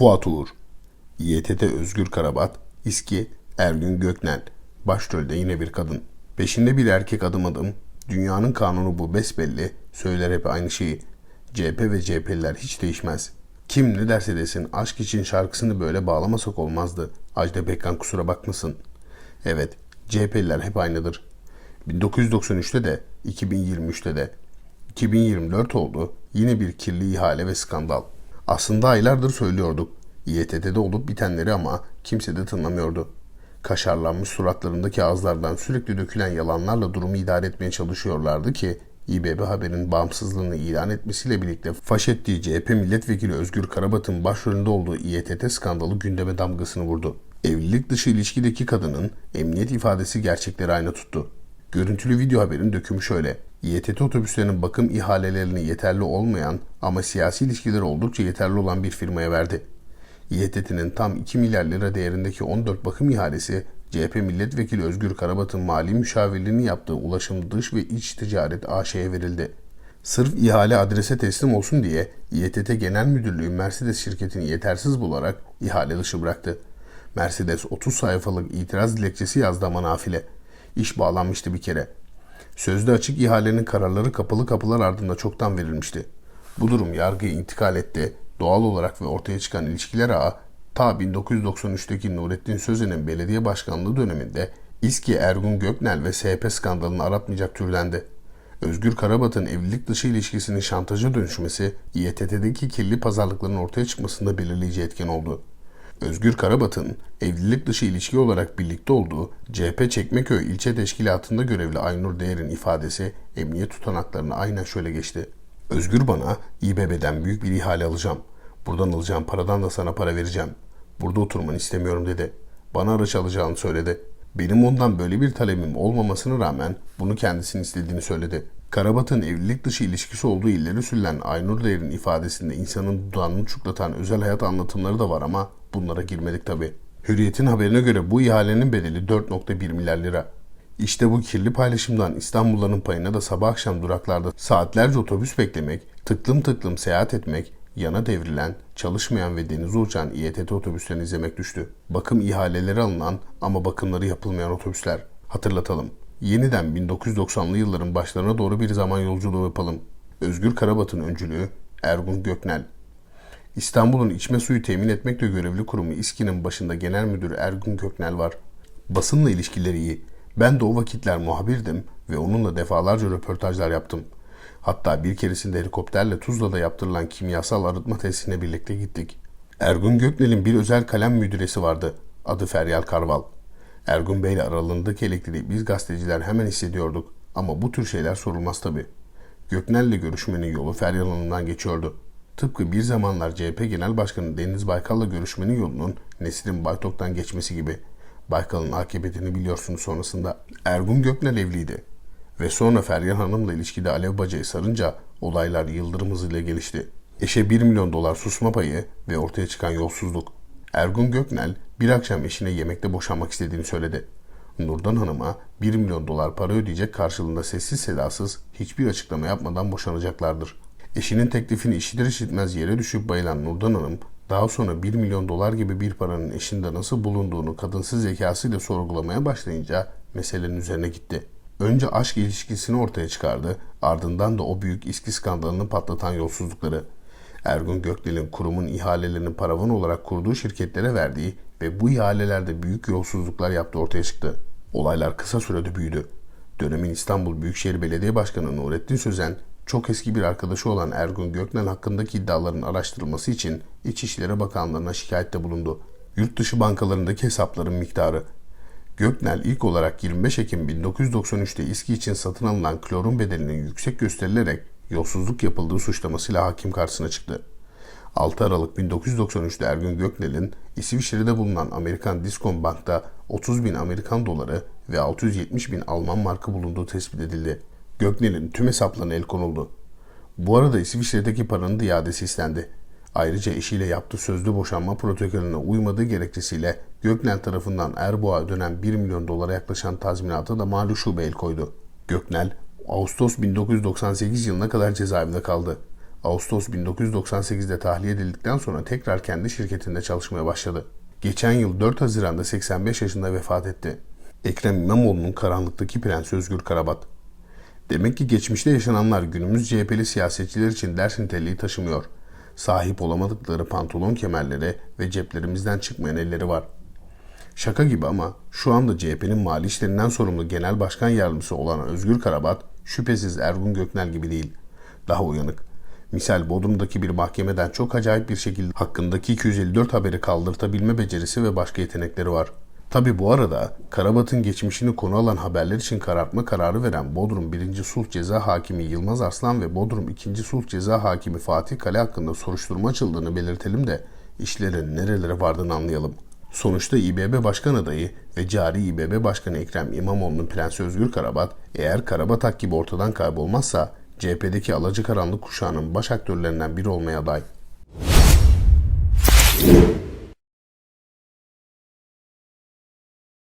Fuat Uğur, İETT Özgür Karabat, İSKİ Ergün Göknel, başrolde yine bir kadın. Peşinde bir erkek adım adım, dünyanın kanunu bu besbelli, söyler hep aynı şeyi. CHP ve CHP'liler hiç değişmez. Kim ne derse desin aşk için şarkısını böyle bağlamasak olmazdı. Ajda Pekkan kusura bakmasın. Evet, CHP'liler hep aynıdır. 1993'te de, 2023'te de, 2024 oldu. Yine bir kirli ihale ve skandal. Aslında aylardır söylüyorduk. İETT'de olup bitenleri ama kimse de tınlamıyordu. Kaşarlanmış suratlarındaki ağızlardan sürekli dökülen yalanlarla durumu idare etmeye çalışıyorlardı ki İBB Haber'in bağımsızlığını ilan etmesiyle birlikte faş ettiği CHP milletvekili Özgür Karabat'ın başrolünde olduğu İETT skandalı gündeme damgasını vurdu. Evlilik dışı ilişkideki kadının emniyet ifadesi gerçekleri aynı tuttu. Görüntülü video haberin dökümü şöyle. İETT otobüslerinin bakım ihalelerini yeterli olmayan ama siyasi ilişkileri oldukça yeterli olan bir firmaya verdi. İETT'nin tam 2 milyar lira değerindeki 14 bakım ihalesi CHP milletvekili Özgür Karabat'ın mali müşavirliğini yaptığı Ulaşım Dış ve İç Ticaret AŞ'ye verildi. Sırf ihale adrese teslim olsun diye İETT Genel Müdürlüğü Mercedes şirketini yetersiz bularak ihale dışı bıraktı. Mercedes 30 sayfalık itiraz dilekçesi yazdı ama nafile. İş bağlanmıştı bir kere. Sözde açık ihalenin kararları kapalı kapılar ardında çoktan verilmişti. Bu durum yargıya intikal etti. Doğal olarak ve ortaya çıkan ilişkiler ağı ta 1993'teki Nurettin Sözen'in belediye başkanlığı döneminde İSKİ Ergun Göknel ve SP skandalını aratmayacak türdendi. Özgür Karabat'ın evlilik dışı ilişkisinin şantaja dönüşmesi İETT'deki kirli pazarlıkların ortaya çıkmasında belirleyici etken oldu. Özgür Karabat'ın evlilik dışı ilişki olarak birlikte olduğu CHP Çekmeköy ilçe teşkilatında görevli Aynur Değer'in ifadesi emniyet tutanaklarına aynen şöyle geçti. Özgür bana İBB'den büyük bir ihale alacağım. Buradan alacağım paradan da sana para vereceğim. Burada oturmanı istemiyorum dedi. Bana araç alacağını söyledi. Benim ondan böyle bir talebim olmamasına rağmen bunu kendisinin istediğini söyledi. Karabat'ın evlilik dışı ilişkisi olduğu illeri sürülen Aynur Değer'in ifadesinde insanın dudağını çuklatan özel hayat anlatımları da var ama bunlara girmedik tabi. Hürriyet'in haberine göre bu ihalenin bedeli 4.1 milyar lira. İşte bu kirli paylaşımdan İstanbulluların payına da sabah akşam duraklarda saatlerce otobüs beklemek, tıklım tıklım seyahat etmek, yana devrilen, çalışmayan ve denize uçan İETT otobüslerini izlemek düştü. Bakım ihaleleri alınan ama bakımları yapılmayan otobüsler. Hatırlatalım. Yeniden 1990'lı yılların başlarına doğru bir zaman yolculuğu yapalım. Özgür Karabat'ın öncülüğü Ergun Göknel. İstanbul'un içme suyu temin etmekle görevli kurumu İSKİ'nin başında genel müdürü Ergun Göknel var. Basınla ilişkileri iyi. Ben de o vakitler muhabirdim ve onunla defalarca röportajlar yaptım. Hatta bir keresinde helikopterle Tuzla'da yaptırılan kimyasal arıtma tesisine birlikte gittik. Ergun Göknel'in bir özel kalem müdüresi vardı. Adı Feryal Karval. Ergun Bey'le aralarındaki elektriği biz gazeteciler hemen hissediyorduk. Ama bu tür şeyler sorulmaz tabii. Göknel'le görüşmenin yolu Feryal Hanım'dan geçiyordu. Tıpkı bir zamanlar CHP Genel Başkanı Deniz Baykal'la görüşmenin yolunun Nesrin Baytok'tan geçmesi gibi. Baykal'ın akıbetini biliyorsunuz sonrasında. Ergun Göknel evliydi. Ve sonra Feryal Hanım'la ilişkide Alev Baca'yı sarınca olaylar yıldırım hızıyla gelişti. Eşe 1 milyon dolar susma payı ve ortaya çıkan yolsuzluk. Ergun Göknel bir akşam eşine yemekte boşanmak istediğini söyledi. Nurdan Hanım'a 1 milyon dolar para ödeyecek karşılığında sessiz sedasız hiçbir açıklama yapmadan boşanacaklardır. Eşinin teklifini işitir işitmez yere düşüp bayılan Nurdan Hanım daha sonra 1 milyon dolar gibi bir paranın eşinde nasıl bulunduğunu kadınsız zekasıyla sorgulamaya başlayınca meselenin üzerine gitti. Önce aşk ilişkisini ortaya çıkardı, ardından da o büyük iski skandalını patlatan yolsuzlukları. Ergun Gökdel'in kurumun ihalelerini paravan olarak kurduğu şirketlere verdiği ve bu ihalelerde büyük yolsuzluklar yaptığı ortaya çıktı. Olaylar kısa sürede büyüdü. Dönemin İstanbul Büyükşehir Belediye Başkanı Nurettin Sözen, çok eski bir arkadaşı olan Ergun Göknel hakkındaki iddiaların araştırılması için İçişleri Bakanlığı'na şikayette bulundu. Yurt dışı bankalarındaki hesapların miktarı. Göknel ilk olarak 25 Ekim 1993'te İSKİ için satın alınan klorun bedelinin yüksek gösterilerek yolsuzluk yapıldığı suçlamasıyla hakim karşısına çıktı. 6 Aralık 1993'te Ergun Göknel'in İsviçre'de bulunan Amerikan Discom Bank'ta 30 bin Amerikan doları ve 670 bin Alman markı bulunduğu tespit edildi. Göknel'in tüm hesaplarına el konuldu. Bu arada İsviçre'deki paranın da iadesi istendi. Ayrıca eşiyle yaptığı sözlü boşanma protokolüne uymadığı gerekçesiyle Göknel tarafından Erboğ'a dönen 1 milyon dolara yaklaşan tazminata da mali şube el koydu. Göknel, Ağustos 1998 yılına kadar cezaevinde kaldı. Ağustos 1998'de tahliye edildikten sonra tekrar kendi şirketinde çalışmaya başladı. Geçen yıl 4 Haziran'da 85 yaşında vefat etti. Ekrem İmamoğlu'nun karanlıktaki prensi Özgür Karabat. Demek ki geçmişte yaşananlar günümüz CHP'li siyasetçiler için ders niteliği taşımıyor. Sahip olamadıkları pantolon kemerleri ve ceplerimizden çıkmayan elleri var. Şaka gibi ama şu anda CHP'nin mali işlerinden sorumlu genel başkan yardımcısı olan Özgür Karabat şüphesiz Ergun Göknel gibi değil. Daha uyanık. Misal Bodrum'daki bir mahkemeden çok acayip bir şekilde hakkındaki 254 haberi kaldırtabilme becerisi ve başka yetenekleri var. Tabi bu arada Karabat'ın geçmişini konu alan haberler için karartma kararı veren Bodrum 1. Sulh Ceza Hakimi Yılmaz Arslan ve Bodrum 2. Sulh Ceza Hakimi Fatih Kale hakkında soruşturma açıldığını belirtelim de işlerin nerelere vardığını anlayalım. Sonuçta İBB Başkan adayı ve cari İBB Başkanı Ekrem İmamoğlu'nun Prensi Özgür Karabat eğer Karabatak gibi ortadan kaybolmazsa CHP'deki alacakaranlık kuşağının baş aktörlerinden biri olmaya aday.